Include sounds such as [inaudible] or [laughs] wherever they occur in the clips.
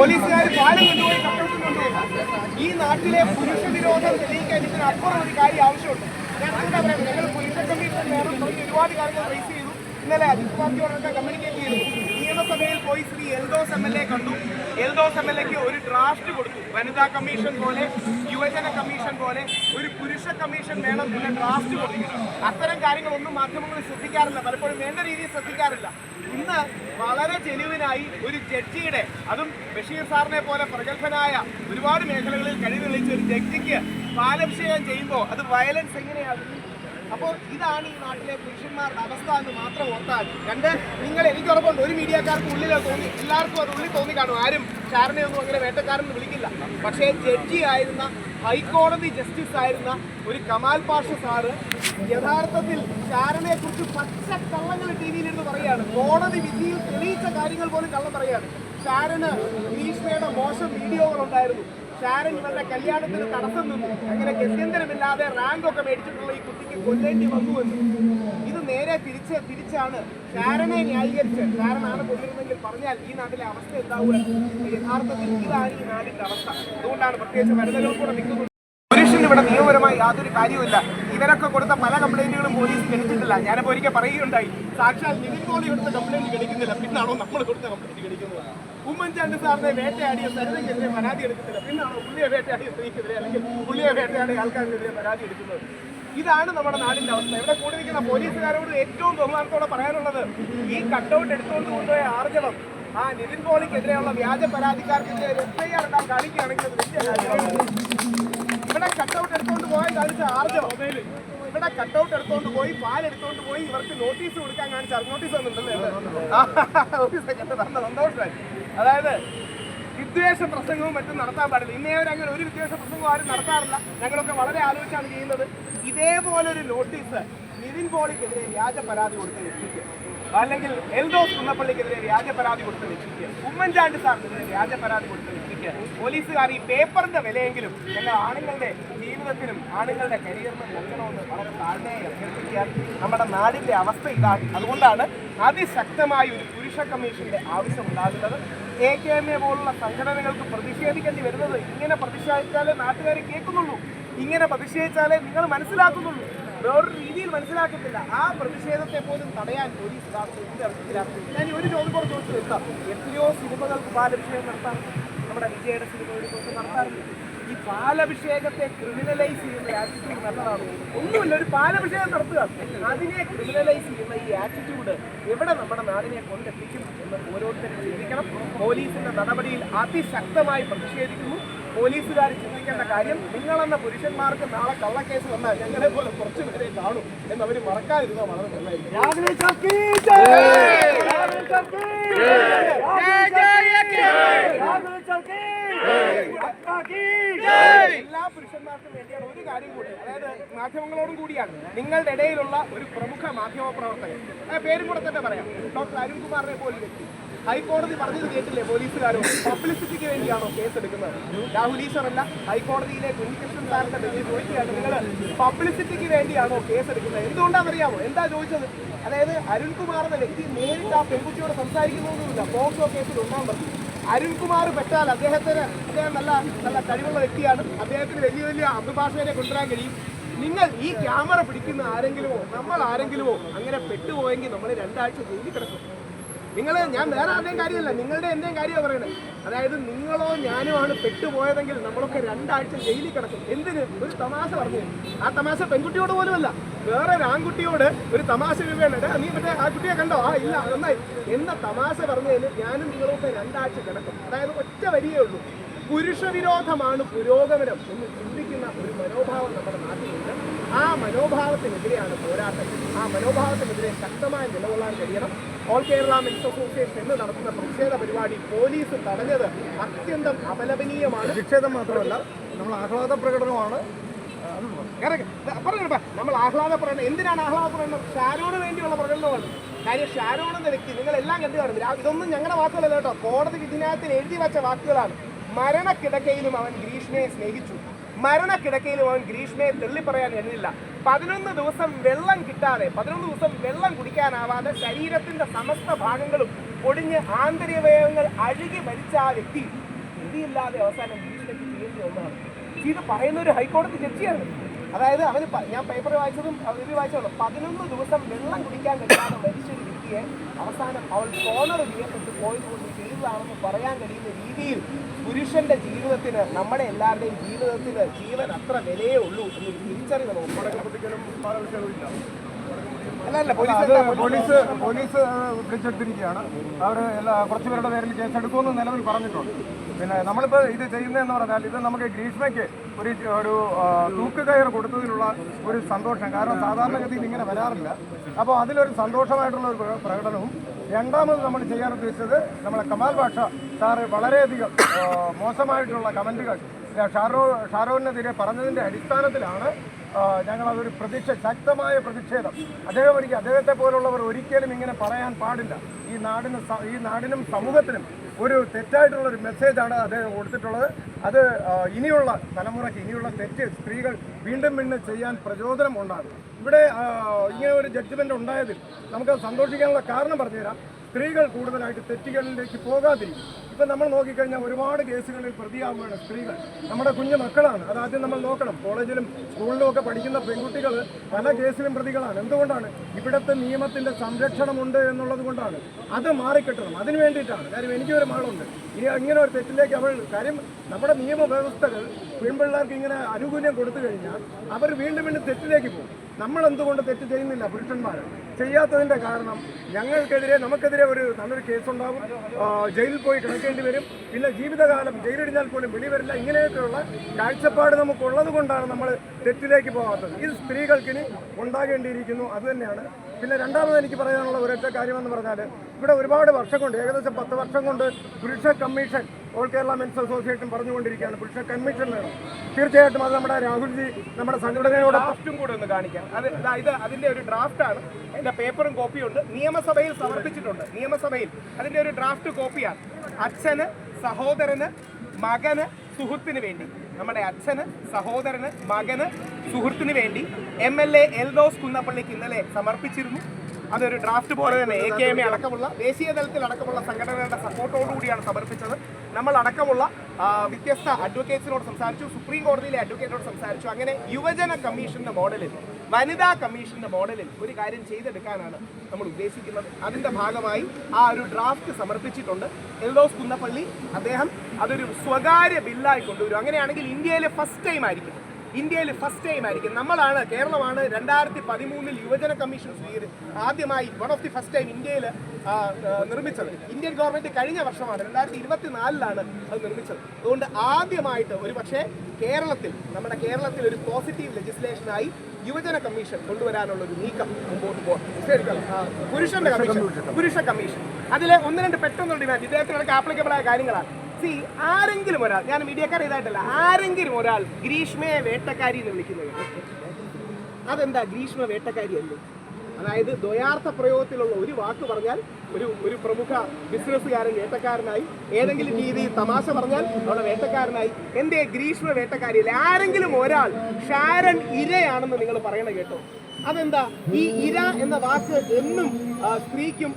പോലീസുകാർ പാലം കൊണ്ടുപോയി കൊണ്ടുപോയി ഈ നാട്ടിലെ പുരുഷ വിരോധം തെളിയിക്കാൻ ഇതിന് അപ്പുറം ഒരു കാര്യം ആവശ്യമുണ്ട്. ഞാൻ അതുകൊണ്ടാ പറയുന്നത് ഞങ്ങൾ പുരുഷ കമ്മീഷൻ ഒരുപാട് കാര്യങ്ങൾ റേസ് ചെയ്തു. ഇന്നലെ അജിത് പാർട്ടിയോടൊക്കെ കമ്മ്യൂണിക്കേറ്റ് ചെയ്തു. നിയമസഭയിൽ പോയി Shri Eldhose M L A കണ്ടു. എൽദോസ് എം എൽ എക്ക് ഒരു ഡ്രാഫ്റ്റ് കൊടുത്തു. വനിതാ കമ്മീഷൻ പോലെ യുവജന കമ്മീഷൻ പോലെ ഒരു പുരുഷ കമ്മീഷൻ വേണം എന്ന ഡ്രാഫ്റ്റ് കൊടുത്തു അത്തരം കാര്യങ്ങളൊന്നും മാധ്യമങ്ങൾ ശ്രദ്ധിക്കാറില്ല. പലപ്പോഴും വേണ്ട രീതിയിൽ ശ്രദ്ധിക്കാറില്ല. ഇന്ന് വളരെ ജെനുവിനായി ഒരു ജഡ്ജിയുടെ അതും ബഷീർ സാറിനെ പോലെ പ്രഗത്ഭനായ ഒരുപാട് മേഖലകളിൽ കഴിവ് തെളിയിച്ച ഒരു ജഡ്ജിക്ക് പാലഭിഷേകം ചെയ്യുമ്പോൾ അത് വയലൻസ് എങ്ങനെയാകും അപ്പോൾ ഇതാണ് ഈ നാട്ടിലെ പുരുഷന്മാരുടെ അവസ്ഥ എന്ന് മാത്രം ഓർത്താൽ രണ്ട് നിങ്ങൾ എനിക്ക് ഉറപ്പുണ്ട് ഒരു മീഡിയക്കാർക്ക് ഉള്ളിൽ തോന്നി. എല്ലാവർക്കും അത് ഉള്ളിൽ തോന്നി കാണും. ആരും ഷാരനെ ഒന്നും അങ്ങനെ വേട്ടക്കാരെന്ന് വിളിക്കില്ല. പക്ഷേ ജഡ്ജി ആയിരുന്ന ഹൈക്കോടതി ജസ്റ്റിസ് ആയിരുന്ന ഒരു കമാൽ പാഷ സാറ് യഥാർത്ഥത്തിൽ ചാരനെ കുറിച്ച് പച്ച കള്ളങ്ങൾ ടി വിയിലിരുന്ന് പറയുകയാണ്. കോടതി വിധിയിൽ തെളിയിച്ച കാര്യങ്ങൾ പോലും കള്ളം പറയുകയാണ്. ചാരന് ഗ്രീഷ്മയുടെ മോശം വീഡിയോകൾ ഉണ്ടായിരുന്നു ഷാരൻ ഇവരുടെ കല്യാണത്തിന് തടസ്സം നിന്നു. അങ്ങനെ ഗത്യന്തരമില്ലാതെ റാങ്ക് ഒക്കെ മേടിച്ചിട്ടുള്ള ഈ കുട്ടിക്ക് കൊല്ലേണ്ടി വന്നു എന്ന്. ഇത് നേരെ തിരിച്ച് തിരിച്ചാണ് ചാരനെ ന്യായീകരിച്ച് ചാരനാണ് കൊല്ലിരുന്നെങ്കിൽ പറഞ്ഞാൽ ഈ നാട്ടിലെ അവസ്ഥ എന്താവുക? യഥാർത്ഥത്തിൽ ഇതാണ് ഈ നാടിന്റെ അവസ്ഥ. അതുകൊണ്ടാണ് പ്രത്യേകിച്ച് വനിതകൾ കൂടെ നിൽക്കുന്നത്. പുരുഷന് ഇവിടെ നിയമപരമായി യാതൊരു കാര്യവുമില്ല. ഇവരൊക്കെ കൊടുത്ത പല കംപ്ലൈന്റുകളും പോലീസ് ഗണിച്ചിട്ടില്ല ഞാനിപ്പോൾ ഒരിക്കൽ പറയുകയുണ്ടായി. സാക്ഷാൽ നിവിൻ പോളി കൊടുത്ത കംപ്ലൈന്റ് ഗണിക്കുന്നില്ല പിന്നാണോ നമ്മൾ കൊടുത്ത കംപ്ലൈന്റ് ഗണിക്കുന്നത് ഉമ്മൻചാണ്ടി സാറിനെ വേട്ടയാടിയ സരിതയ്ക്കെതിരെ പരാതി എടുക്കുന്നില്ല പിന്നാണോ പുള്ളിയെ വേട്ടയാടിയ സ്ത്രീക്കെതിരെ അല്ലെങ്കിൽ പുള്ളിയെ വേട്ടയാടിയ ആൾക്കാർക്കെതിരെ പരാതി എടുക്കുന്നത്? ഇതാണ് നമ്മുടെ നാടിന്റെ അവസ്ഥ. ഇവിടെ കൂടി നിൽക്കുന്ന പോലീസുകാരോട് ഏറ്റവും ബഹുമാനത്തോടെ പറയാനുള്ളത് ഈ കട്ടൗട്ട് എടുത്തുകൊണ്ട് കൊണ്ടുപോയ ആർജവം ആ നിതിൻ പോളിക്കെതിരെയുള്ള വ്യാജ പരാതിക്കാർക്കെതിരെ എഫ് ഐ ആർ കാണിക്കുകയാണെങ്കിൽ വലിയ കാണിച്ച ആർജവം ഇവിടെ കട്ടൗട്ട് എടുത്തോണ്ട് പോയി പാൽ എടുത്തോണ്ട് പോയി ഇവർക്ക് നോട്ടീസ് കൊടുക്കാൻ കാണിച്ച നോട്ടീസ് വന്നിട്ടുണ്ടല്ലേ? [laughs] സന്തോഷമായി. അതായത് വിദ്വേഷ പ്രസംഗവും മറ്റും നടത്താൻ പാടില്ല. ഇന്നേ വരെ അങ്ങനെ ഒരു വിദ്വേഷ പ്രസംഗവും ആരും നടത്താറില്ല. ഞങ്ങളൊക്കെ വളരെ ആലോചിച്ചാണ് ചെയ്യുന്നത്. ഇതേപോലൊരു നോട്ടീസ് നിതിൻ പോളിക്കെതിരെ വ്യാജ പരാതി കൊടുത്ത് രക്ഷിക്കുക. അല്ലെങ്കിൽ എൽദോസ് കുന്നപ്പള്ളിക്കെതിരെ വ്യാജ പരാതി കൊടുത്ത് രക്ഷിക്കുക. ഉമ്മൻചാണ്ടി സാറിനെതിരെ വ്യാജ പരാതി കൊടുത്ത് രക്ഷിക്കുക പോലീസുകാർ ഈ പേപ്പറിന്റെ വിലയെങ്കിലും എല്ലാ ആണുങ്ങളുടെ ജീവിതത്തിനും ആണുങ്ങളുടെ കരിയറിനും നൽകണമെന്ന് വളരെ താഴ്ന്നയെ അഭ്യർത്ഥിക്കാൻ നമ്മുടെ നാടിന്റെ അവസ്ഥ ഇതാണ്. അതുകൊണ്ടാണ് അതിശക്തമായ ഒരു പുരുഷ കമ്മീഷന്റെ ആവശ്യം ഉണ്ടാകുന്നത് എ കെ എം എ പോലുള്ള സംഘടനകൾക്ക് പ്രതിഷേധിക്കേണ്ടി വരുന്നത് ഇങ്ങനെ പ്രതിഷേധിച്ചാലേ നാട്ടുകാർ കേൾക്കുന്നുള്ളൂ. ഇങ്ങനെ പ്രതിഷേധിച്ചാലേ നിങ്ങൾ മനസ്സിലാക്കുന്നുള്ളൂ. വേറൊരു രീതിയിൽ മനസ്സിലാക്കത്തില്ല. ആ പ്രതിഷേധത്തെ പോലും തടയാൻ പോലീസ് അർത്ഥത്തിലാണ് ഞാൻ ഒരു ചോദ്യം കൂടെ ചോദിച്ചു. നിർത്താം എത്രയോ സിനിമകൾക്ക് പാലഭിഷേകം നടത്താം നമ്മുടെ വിജയുടെ സിനിമകൾക്കൊക്കെ നടത്താറുണ്ട്. ഈ പാലഭിഷേകത്തെ ക്രിമിനലൈസ് ചെയ്യുന്ന ആറ്റിറ്റ്യൂഡ് നല്ലതാണ്. ഒന്നുമില്ല ഒരു പാലഭിഷേകം നടത്തുക. അതിനെ ക്രിമിനലൈസ് ചെയ്യുന്ന ഈ ആറ്റിറ്റ്യൂഡ് എവിടെ നമ്മുടെ നാടിനെ കൊണ്ടെത്തിക്കും എന്ന് ഓരോരുത്തരും ചിന്തിക്കണം. പോലീസിന്റെ നടപടിയിൽ അതിശക്തമായി പ്രതിഷേധിക്കുന്നു. പോലീസുകാർ ചിന്തിക്കേണ്ട കാര്യം നിങ്ങളെന്ന പുരുഷന്മാർക്ക് നാളെ കള്ളക്കേസ് വന്നാൽ ഞങ്ങളെ പോലെ കുറച്ചു പേരെ കാണും എന്ന് മറക്കാതിരുന്ന വളരെ നല്ലതായിരിക്കും രാഹുൽ ചർക്കി രാഹുൽ ചർക്കി രാഹുൽ ചർക്കി എല്ലാ ഒരു കാര്യം കൂടി. അതായത് മാധ്യമങ്ങളോടും കൂടിയാണ്. നിങ്ങളുടെ ഇടയിലുള്ള ഒരു പ്രമുഖ മാധ്യമ പ്രവർത്തകൻ. പേരും കൂടെ തന്നെ പറയാം. ഡോക്ടർ അരുൺകുമാറിനെ പോലെ വ്യക്തി. ഹൈക്കോടതി പറഞ്ഞത് കേട്ടില്ലേ പോലീസുകാരോ പബ്ലിസിറ്റിക്ക് വേണ്ടിയാണോ കേസ് എടുക്കുന്നത്? രാഹുൽ ഈശ്വറല്ല ഹൈക്കോടതിയിലെ കുഞ്ഞികൃഷ്ണൻ സാറിന്റെ ബെഞ്ചിൽ ചോദിക്കുകയാണ് നിങ്ങൾ പബ്ലിസിറ്റിക്ക് വേണ്ടിയാണോ കേസ് എടുക്കുന്നത്? എന്തുകൊണ്ടാണെന്നറിയാമോ? എന്താ ചോദിച്ചത്? അതായത് അരുൺകുമാർ എന്ന വ്യക്തി നേരിട്ട് ആ പെൺകുട്ടിയോട് സംസാരിക്കുന്നൊന്നുമില്ല. പോക്സോ കേസിൽ ഒന്നാം പ്രതി അരുൺകുമാർ പെട്ടാൽ അദ്ദേഹത്തിന് അദ്ദേഹം നല്ല നല്ല കഴിവുള്ള വ്യക്തിയാണ്. അദ്ദേഹത്തിന് വലിയ വലിയ അഭിഭാഷകരെ കൊണ്ടുവരാൻ കഴിയും. നിങ്ങൾ ഈ ക്യാമറ പിടിക്കുന്ന ആരെങ്കിലുമോ നമ്മൾ ആരെങ്കിലുമോ അങ്ങനെ പെട്ടുപോയെങ്കിൽ നമ്മൾ രണ്ടാഴ്ച ജയിലിൽ കിടക്കും. നിങ്ങൾ ഞാൻ വേറെ ആരുടെയും കാര്യമല്ല നിങ്ങളുടെ എന്റെയും കാര്യമാണ് പറയുന്നത്. അതായത് നിങ്ങളോ ഞാനോ ആണ് പെട്ടുപോയതെങ്കിൽ നമ്മളൊക്കെ രണ്ടാഴ്ച ജയിലിൽ കിടക്കും. എന്തിന്? ഒരു തമാശ പറഞ്ഞു. ആ തമാശ പെൺകുട്ടിയോട് പോലുമല്ല. വേറെ ഒരു ആൺകുട്ടിയോട് ഒരു തമാശ രൂപയാണ് നീ മറ്റേ ആ കുട്ടിയെ കണ്ടോ? ആ ഇല്ല നന്നായി. എന്ന തമാശ പറഞ്ഞതിന് ഞാനും നിങ്ങളൊക്കെ രണ്ടാഴ്ച കിടക്കും. അതായത് ഒറ്റ വരികയേ ഉള്ളൂ. പുരുഷവിരോധമാണ് പുരോഗമനം എന്ന് ചിന്തിക്കുന്ന ഒരു മനോഭാവം നമ്മുടെ നാട്ടിലുണ്ട്. ആ മനോഭാവത്തിനെതിരെയാണ് പോരാട്ടം. ആ മനോഭാവത്തിനെതിരെ ശക്തമായി നിലകൊള്ളാൻ കഴിയണം. ഓൾ കേരള മിൽസ് അസോസിയേഷൻ എന്ന് നടത്തുന്ന പ്രതിഷേധ പരിപാടി പോലീസ് തടഞ്ഞത് അത്യന്തം അപലപനീയമാണ്. പ്രതിഷേധം മാത്രമല്ല നമ്മൾ ആഹ്ലാദ പ്രകടനമാണ്. പറഞ്ഞു. നമ്മൾ ആഹ്ലാദ പ്രകടനം എന്തിനാണ് ആഹ്ലാദ പ്രകടനം? ഷാരോണ് വേണ്ടിയുള്ള പ്രകടനമാണ്. കാര്യം ഷാരോൺ എന്ന വ്യക്തി നിങ്ങൾ എല്ലാം കണ്ടു കാണും. ഇതൊന്നും ഞങ്ങളുടെ വാക്കുകളല്ല കേട്ടോ. കോടതി വിധിനായത്തിന് എഴുതി വച്ച വാക്കുകളാണ്. മരണക്കിടക്കയിലും അവൻ ഗ്രീഷ്മയെ സ്നേഹിച്ചു. മരണക്കിടക്കയിലും അവൻ ഗ്രീഷ്മയെ തെള്ളിപ്പറയാൻ എഴുന്നില്ല പതിനൊന്ന് ദിവസം വെള്ളം കിട്ടാതെ പതിനൊന്ന് ദിവസം വെള്ളം കുടിക്കാനാവാതെ ശരീരത്തിന്റെ സമസ്ത ഭാഗങ്ങളും ഒടിഞ്ഞ് ആന്തരികവയവങ്ങൾ അഴുകി മരിച്ച ആ വ്യക്തി ഗതിയില്ലാതെ അവസാനം ഗ്രീഷ്മയ്ക്ക് ചെയ്യേണ്ടി ഒന്നാണ് ഇത് പറയുന്ന ഒരു ഹൈക്കോടതി ജഡ്ജിയാണ്. അതായത് അവന് ഞാൻ പേപ്പർ വായിച്ചതും ഇത് വായിച്ചതും പതിനൊന്ന് ദിവസം വെള്ളം കുടിക്കാൻ കഴിയാതെ മരിച്ചൊരു വ്യക്തിയെ അവസാനം അവൾ കോണർ ചെയ്യപ്പെട്ട് പോയതുകൊണ്ട് ചെയ്തതാണെന്ന് പറയാൻ കഴിയുന്ന രീതിയിൽ പുരുഷന്റെ ജീവിതത്തിന് നമ്മുടെ എല്ലാവരുടെയും ജീവിതത്തിന് ജീവൻ അത്ര വിലയേ ഉള്ളൂ എന്നൊരു തിരിച്ചറിവ് നമുക്ക് പടക്കപ്പൊട്ടിക്കലും പല വിഷയവുമില്ല അല്ല അല്ല പോലീസ് പോലീസ് പോലീസ്? അവർ എല്ലാ കുറച്ച് പേരുടെ പേരിൽ കേസെടുക്കുമെന്ന് നിലവിൽ പറഞ്ഞിട്ടുണ്ട്. പിന്നെ നമ്മളിപ്പോൾ ഇത് ചെയ്യുന്നതെന്ന് പറഞ്ഞാൽ ഇത് നമുക്ക് ഗ്രീഷ്മയ്ക്ക് ഒരു ഒരു തൂക്ക് കയർ കൊടുത്തതിലുള്ള ഒരു സന്തോഷം. കാരണം സാധാരണഗതിയിൽ ഇങ്ങനെ വരാറില്ല. അപ്പോൾ അതിലൊരു സന്തോഷമായിട്ടുള്ള ഒരു പ്ര- പ്രകടനവും രണ്ടാമത് നമ്മൾ ചെയ്യാൻ ഉദ്ദേശിച്ചത് നമ്മളെ കമാൽ ഭാഷ സാറ് വളരെയധികം മോശമായിട്ടുള്ള കമന്റുകൾ ഷാറോ ഷാരോനെതിരെ പറഞ്ഞതിന്റെ അടിസ്ഥാനത്തിലാണ് ഞങ്ങളതൊരു പ്രതിഷേ ശക്തമായ പ്രതിഷേധം. അദ്ദേഹം എനിക്ക് അദ്ദേഹത്തെ പോലുള്ളവർ ഒരിക്കലും ഇങ്ങനെ പറയാൻ പാടില്ല. ഈ നാടിന് ഈ നാടിനും സമൂഹത്തിനും ഒരു തെറ്റായിട്ടുള്ള ഒരു മെസ്സേജാണ് അദ്ദേഹം കൊടുത്തിട്ടുള്ളത്. അത് ഇനിയുള്ള തലമുറയ്ക്ക് ഇനിയുള്ള തെറ്റ് സ്ത്രീകൾ വീണ്ടും വീണ്ടും ചെയ്യാൻ പ്രചോദനം ഉണ്ടാകും. ഇവിടെ ഇങ്ങനെ ഒരു ജഡ്ജ്മെന്റ് ഉണ്ടായതിൽ നമുക്ക് സന്തോഷിക്കാനുള്ള കാരണം പറഞ്ഞുതരാം. സ്ത്രീകൾ കൂടുതലായിട്ട് തെറ്റുകളിലേക്ക് പോകാതിരിക്കും. ഇപ്പം നമ്മൾ നോക്കിക്കഴിഞ്ഞാൽ ഒരുപാട് കേസുകളിൽ പ്രതിയാവുകയാണ് സ്ത്രീകൾ. നമ്മുടെ കുഞ്ഞു മക്കളാണ്. അതാദ്യം നമ്മൾ നോക്കണം. കോളേജിലും സ്കൂളിലും ഒക്കെ പഠിക്കുന്ന പെൺകുട്ടികൾ പല കേസിലും പ്രതികളാണ്. എന്തുകൊണ്ടാണ്? ഇവിടുത്തെ നിയമത്തിന്റെ സംരക്ഷണമുണ്ട് എന്നുള്ളത് കൊണ്ടാണ്. അത് മാറിക്കിട്ടണം. അതിന് വേണ്ടിയിട്ടാണ്. കാര്യം എനിക്കൊരു മകളുണ്ട്. ഇനി ഇങ്ങനെ ഒരു തെറ്റിലേക്ക് അവൾ കാര്യം നമ്മുടെ നിയമവ്യവസ്ഥകൾ പെൺപിള്ളേർക്ക് ഇങ്ങനെ അനുകൂല്യം കൊടുത്തു കഴിഞ്ഞാൽ അവർ വീണ്ടും വീണ്ടും തെറ്റിലേക്ക് പോകും. നമ്മൾ എന്തുകൊണ്ട് തെറ്റ് ചെയ്യുന്നില്ല പുരുഷന്മാർ ചെയ്യാത്തതിന്റെ കാരണം ഞങ്ങൾക്കെതിരെ നമുക്കെതിരെ ഒരു നല്ലൊരു കേസുണ്ടാവും. ജയിലിൽ പോയി കിടക്കേണ്ടി വരും. പിന്നെ ജീവിതകാലം ജയിലിടിഞ്ഞാൽ പോലും വെളി വരില്ല. ഇങ്ങനെയൊക്കെയുള്ള കാഴ്ചപ്പാട് നമുക്കുള്ളത് കൊണ്ടാണ് നമ്മൾ തെറ്റിലേക്ക് പോകാത്തത്. ഇത് സ്ത്രീകൾക്കിനി ഉണ്ടാകേണ്ടിയിരിക്കുന്നു. അതുതന്നെയാണ് പിന്നെ രണ്ടാമത് എനിക്ക് പറയാനുള്ള ഒരൊറ്റ കാര്യമെന്ന് പറഞ്ഞാൽ ഇവിടെ ഒരുപാട് വർഷം കൊണ്ട് ഏകദേശം പത്ത് വർഷം കൊണ്ട് പുരുഷ commission all Kerala men's association പറഞ്ഞുകൊണ്ടിരിക്കുകയാണ് പുരുഷ കമ്മീഷൻ. തീർച്ചയായിട്ടും അത് നമ്മുടെ രാഹുൽജി നമ്മുടെ സംഘടനയോട് ഡ്രാഫ്റ്റും കൂടെ ഒന്ന് കാണിക്കാം. അത് ഇതാ അതിന്റെ ഒരു ഡ്രാഫ്റ്റ് ആണ്. അതിന്റെ പേപ്പറും കോപ്പിയും ഉണ്ട്. നിയമസഭയിൽ സമർപ്പിച്ചിട്ടുണ്ട്. നിയമസഭയിൽ. അതിന്റെ ഒരു ഡ്രാഫ്റ്റ് കോപ്പിയാണ് അച്ഛന് സഹോദരന് മകന് സുഹൃത്തിന് വേണ്ടി. നമ്മുടെ അച്ഛന് സഹോദരന് മകന് സുഹൃത്തിന് വേണ്ടി എം എൽ എ എൽദോസ് കുന്നപ്പള്ളിക്ക് ഇന്നലെ സമർപ്പിച്ചിരുന്നു. അതൊരു ഡ്രാഫ്റ്റ് പോലെ തന്നെ എ കെ എം എ അടക്കമുള്ള ദേശീയ തലത്തിൽ അടക്കമുള്ള സംഘടനകളുടെ സപ്പോർട്ടോടുകൂടിയാണ് സമർപ്പിച്ചത്. നമ്മൾ അടക്കമുള്ള വ്യത്യസ്ത അഡ്വക്കേറ്റ്സിനോട് സംസാരിച്ചു സുപ്രീം കോടതിയിലെ അഡ്വക്കേറ്റിനോട് സംസാരിച്ചു. അങ്ങനെ യുവജന കമ്മീഷന്റെ മോഡലിൽ വനിതാ കമ്മീഷന്റെ മോഡലിൽ ഒരു കാര്യം ചെയ്തെടുക്കാനാണ് നമ്മൾ ഉദ്ദേശിക്കുന്നത്. അതിന്റെ ഭാഗമായി ആ ഒരു ഡ്രാഫ്റ്റ് സമർപ്പിച്ചിട്ടുണ്ട്. എൽദോസ് കുന്നപ്പള്ളി അദ്ദേഹം അതൊരു സ്വകാര്യ ബില്ലായി കൊണ്ടുവരും. അങ്ങനെയാണെങ്കിൽ ഇന്ത്യയിലെ ഫസ്റ്റ് ടൈം ആയിരിക്കും. ഇന്ത്യയിൽ ഫസ്റ്റ് ടൈം ആയിരിക്കും. നമ്മളാണ് കേരളമാണ് രണ്ടായിരത്തി പതിമൂന്നിൽ യുവജന കമ്മീഷൻ ആദ്യമായി one of the first time ഇന്ത്യയിൽ നിർമ്മിച്ചത്. ഇന്ത്യൻ ഗവൺമെന്റ് കഴിഞ്ഞ വർഷമാണ് രണ്ടായിരത്തി ഇരുപത്തിനാലിലാണ് അത് നിർമ്മിച്ചത്. അതുകൊണ്ട് ആദ്യമായിട്ട് ഒരു പക്ഷേ കേരളത്തിൽ നമ്മുടെ കേരളത്തിൽ ഒരു പോസിറ്റീവ് ലെജിസ്ലേഷനായി യുവജന കമ്മീഷൻ കൊണ്ടുവരാനുള്ള ഒരു നീക്കം മുമ്പോട്ട് പോകാം പുരുഷന്റെ കമ്മീഷൻ പുരുഷ കമ്മീഷൻ. അതിലെ ഒന്ന് രണ്ട് പെട്ടെന്നുള്ള ഡിമാൻഡ് ഇദ്ദേഹത്തിനൊക്കെ ആപ്ലിക്കബിൾ ആയ കാര്യങ്ങളാണ്. സി ആരെങ്കിലും ഒരാൾ ഞാൻ മീഡിയക്കാർ ഇതായിട്ടല്ല ആരെങ്കിലും ഒരാൾ ഗ്രീഷ്മയെ വേട്ടക്കാരി എന്ന് വിളിക്കുന്നത്. അതെന്താ ഗ്രീഷ്മ വേട്ടക്കാരി അല്ലേ അതായത് ദ്വയാർത്ഥ പ്രയോഗത്തിലുള്ള ഒരു വാക്ക് പറഞ്ഞാൽ ഒരു ഒരു പ്രമുഖ ബിസിനസ്സുകാരൻ വേട്ടക്കാരനായി ഏതെങ്കിലും രീതിയിൽ തമാശ പറഞ്ഞാൽ അവിടെ വേട്ടക്കാരനായി. എന്തേ ഗ്രീഷ്മ വേട്ടക്കാരിയല്ലേ ആരെങ്കിലും ഒരാൾ ഷാരൻ ഇരയാണെന്ന് നിങ്ങൾ പറയണ കേട്ടോ. അതെന്താ? ഈ ഇര എന്ന വാക്ക് എന്നും സ്ത്രീക്കും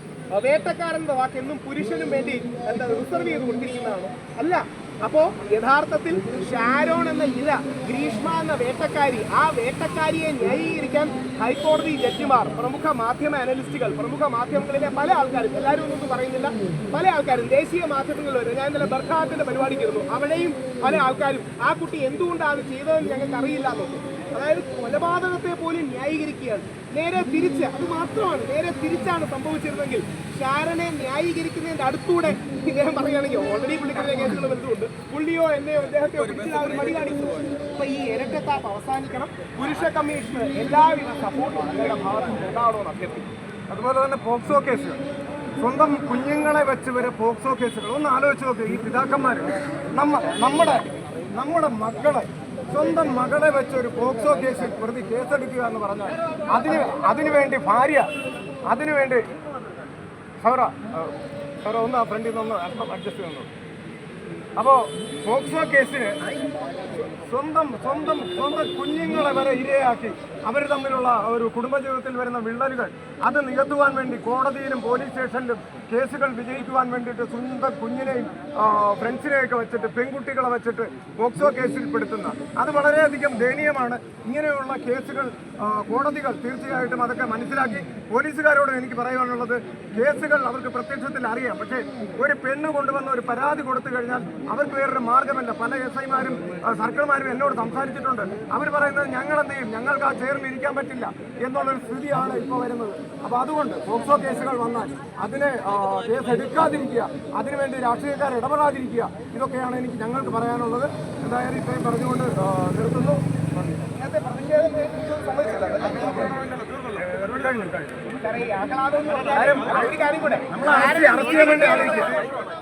വേട്ടക്കാരൻ വാക്ക് എന്നും പുരുഷനും വേണ്ടി എന്താ റിസർവ് ചെയ്ത് കൊടുത്തിരിക്കുന്നതാണ്. അല്ല അപ്പോ യഥാർത്ഥത്തിൽ ഷാരോൺ എന്ന ഇല ഗ്രീഷ്മ എന്ന വേട്ടക്കാരി ആ വേട്ടക്കാരിയെ ന്യായീകരിക്കാൻ ഹൈക്കോടതി ജഡ്ജിമാർ പ്രമുഖ മാധ്യമ അനലിസ്റ്റുകൾ പ്രമുഖ മാധ്യമങ്ങളിലെ പല ആൾക്കാരും എല്ലാവരും ഒന്നും പറയുന്നില്ല പല ആൾക്കാരും ദേശീയ മാധ്യമങ്ങളിൽ വരെ ഞാൻ ഇന്നലെ ബർഖാത്തിന്റെ പരിപാടിക്ക് ഇരുന്നു അവിടെയും പല ആൾക്കാരും ആ കുട്ടി എന്തുകൊണ്ടാണ് ചെയ്തതെന്ന് ഞങ്ങൾക്ക് അറിയില്ല എന്നൊക്കെ. അതായത് കൊലപാതകത്തെ പോലും ന്യായീകരിക്കുകയാണ്. നേരെ തിരിച്ച് അത് മാത്രമാണ് നേരെ തിരിച്ചാണ് സംഭവിച്ചിരുന്നെങ്കിൽ ഷാരനെ ന്യായീകരിക്കുന്നതിന്റെ അടുത്തൂടെ ഇദ്ദേഹം പറയുകയാണെങ്കിൽ ഓൾറെഡി പുള്ളിക്കെതിരെ കേസുകൾ ബന്ധമുണ്ട് പുള്ളിയോ എന്നെയോ അദ്ദേഹത്തെ ഒരു മടി കാണിച്ചു. അപ്പൊ ഈ ഇരട്ടത്താപ്പ് അവസാനിക്കണം. പുരുഷ കമ്മീഷന് എല്ലാവിധ സപ്പോർട്ടും അങ്ങയുടെ ഭാഗത്ത് ഉണ്ടാവണമെന്ന് അഭ്യർത്ഥിക്കും അതുപോലെ തന്നെ പോക്സോ കേസുകൾ സ്വന്തം കുഞ്ഞുങ്ങളെ വെച്ച് വരെ പോക്സോ കേസുകൾ ഒന്ന് ആലോചിച്ച് നോക്കുക ഈ പിതാക്കന്മാർ നമ്മ നമ്മുടെ നമ്മുടെ മക്കളെ സ്വന്തം മകളെ വെച്ച് ഒരു പോക്സോ കേസിൽ പ്രതി കേസെടുക്കുക എന്ന് പറഞ്ഞാൽ അതിന് അതിനുവേണ്ടി ഭാര്യ അതിനുവേണ്ടി സൗറ സൗറ ഒന്ന് ആ ഫ്രണ്ടിൽ നിന്ന് അഡ്ജസ്റ്റ് ചെയ്യുന്നു അപ്പോൾ പോക്സോ കേസിന് സ്വന്തം സ്വന്തം സ്വന്തം കുഞ്ഞുങ്ങളെ വരെ ഇരയാക്കി അവർ തമ്മിലുള്ള ഒരു കുടുംബജീവിതത്തിൽ വരുന്ന വിള്ളലുകൾ അത് നികത്തുവാൻ വേണ്ടി കോടതിയിലും പോലീസ് സ്റ്റേഷനിലും കേസുകൾ വിജയിക്കുവാൻ വേണ്ടിയിട്ട് സ്വന്തം കുഞ്ഞിനെയും ഫ്രണ്ട്സിനെയൊക്കെ വെച്ചിട്ട് പെൺകുട്ടികളെ വെച്ചിട്ട് പോക്സോ കേസിൽ പെടുത്തുന്ന അത് വളരെയധികം ദയനീയമാണ്. ഇങ്ങനെയുള്ള കേസുകൾ കോടതികൾ തീർച്ചയായിട്ടും അതൊക്കെ മനസ്സിലാക്കി പോലീസുകാരോട് എനിക്ക് പറയാനുള്ളത് കേസുകൾ അവർക്ക് പ്രത്യക്ഷത്തിൽ അറിയാം. പക്ഷേ ഒരു പെണ്ണ് കൊണ്ടുവന്ന ഒരു പരാതി കൊടുത്തു കഴിഞ്ഞാൽ അവർക്ക് വേറൊരു മാർഗമല്ല. പല എസ് ഐമാരും സർക്കിൾമാരും എന്നോട് സംസാരിച്ചിട്ടുണ്ട്. അവർ പറയുന്നത് ഞങ്ങൾ എന്ത് ചെയ്യും? ഞങ്ങൾക്ക് ആ ചെയറിൽ ഇരിക്കാൻ പറ്റില്ല എന്നുള്ളൊരു സ്ഥിതിയാണ് ഇപ്പോൾ വരുന്നത്. അപ്പോൾ അതുകൊണ്ട് പോക്സോ കേസുകൾ വന്നാൽ അതിനെ കേസ് എടുക്കാതിരിക്കുക അതിനുവേണ്ടി രാഷ്ട്രീയക്കാർ ഇടപെടാതിരിക്കുക ഇതൊക്കെയാണ് എനിക്ക് ഞങ്ങൾക്ക് പറയാനുള്ളത്. എന്തായാലും ഇത്രയും പറഞ്ഞുകൊണ്ട് നിർത്തുന്നു.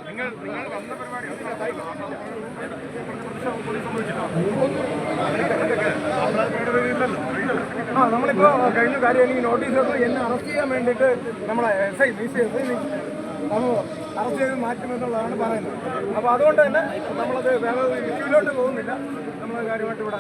നിങ്ങൾ നിങ്ങൾ വന്ന സമ്മതിച്ചില്ല ആ നമ്മളിപ്പോ കഴിഞ്ഞ കാര്യം എനിക്ക് നോട്ടീസ് തന്നു എന്നെ അറസ്റ്റ് ചെയ്യാൻ വേണ്ടിയിട്ട് നമ്മളെ S I B C S I arrest ചെയ്ത് മാറ്റുമെന്നുള്ളതാണ് പറയുന്നത്. അപ്പോൾ അതുകൊണ്ട് തന്നെ നമ്മളത് വേറെ ഇഷ്യൂലോട്ട് പോകുന്നില്ല. നമ്മൾ കാര്യമായിട്ട് ഇവിടെ